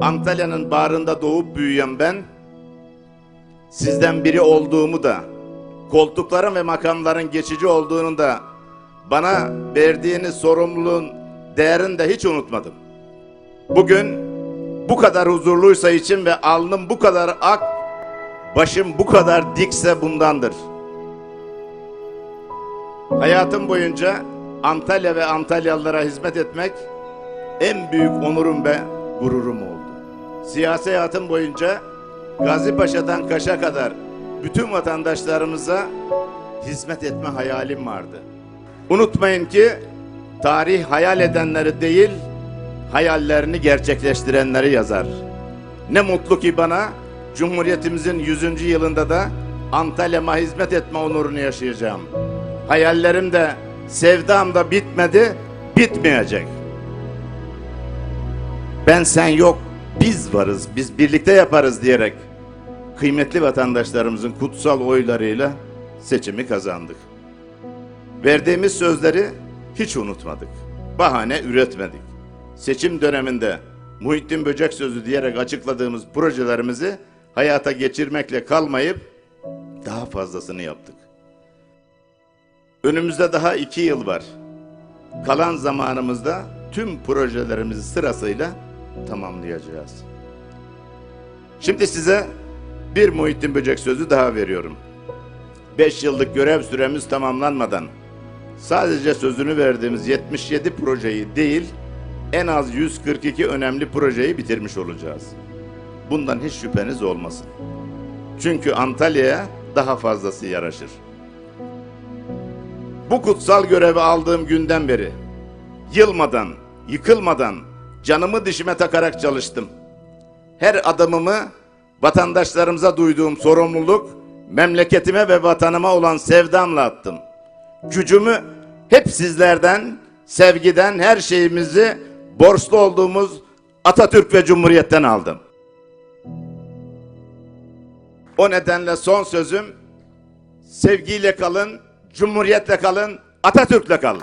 Antalya'nın bağrında doğup büyüyen ben, sizden biri olduğumu da, koltukların ve makamların geçici olduğunu da, bana verdiğiniz sorumluluğun değerini de hiç unutmadım. Bugün bu kadar huzurluysa için ve alnım bu kadar ak, başım bu kadar dikse bundandır. Hayatım boyunca Antalya ve Antalyalılara hizmet etmek en büyük onurum ve gururum oldu. Siyasi hayatım boyunca Gazi Paşa'dan Kaş'a kadar bütün vatandaşlarımıza hizmet etme hayalim vardı. Unutmayın ki tarih hayal edenleri değil, hayallerini gerçekleştirenleri yazar. Ne mutlu ki bana Cumhuriyetimizin 100. yılında da Antalya'ma hizmet etme onurunu yaşayacağım. Hayallerim de sevdam da bitmedi, bitmeyecek. Ben sen yok, biz varız, biz birlikte yaparız diyerek kıymetli vatandaşlarımızın kutsal oylarıyla seçimi kazandık. Verdiğimiz sözleri hiç unutmadık. Bahane üretmedik. Seçim döneminde Muhittin Böcek Sözü diyerek açıkladığımız projelerimizi hayata geçirmekle kalmayıp daha fazlasını yaptık. Önümüzde daha iki yıl var. Kalan zamanımızda tüm projelerimizi sırasıyla tamamlayacağız. Şimdi size bir Muhittin Böcek sözü daha veriyorum. 5 yıllık görev süremiz tamamlanmadan sadece sözünü verdiğimiz 77 projeyi değil en az 142 önemli projeyi bitirmiş olacağız. Bundan hiç şüpheniz olmasın. Çünkü Antalya'ya daha fazlası yaraşır. Bu kutsal görevi aldığım günden beri yılmadan, yıkılmadan canımı dişime takarak çalıştım. Her adımımı vatandaşlarımıza duyduğum sorumluluk, memleketime ve vatanıma olan sevdamla attım. Gücümü hep sizlerden, sevgiden, her şeyimizi borçlu olduğumuz Atatürk ve Cumhuriyet'ten aldım. O nedenle son sözüm sevgiyle kalın, cumhuriyetle kalın, Atatürk'le kalın.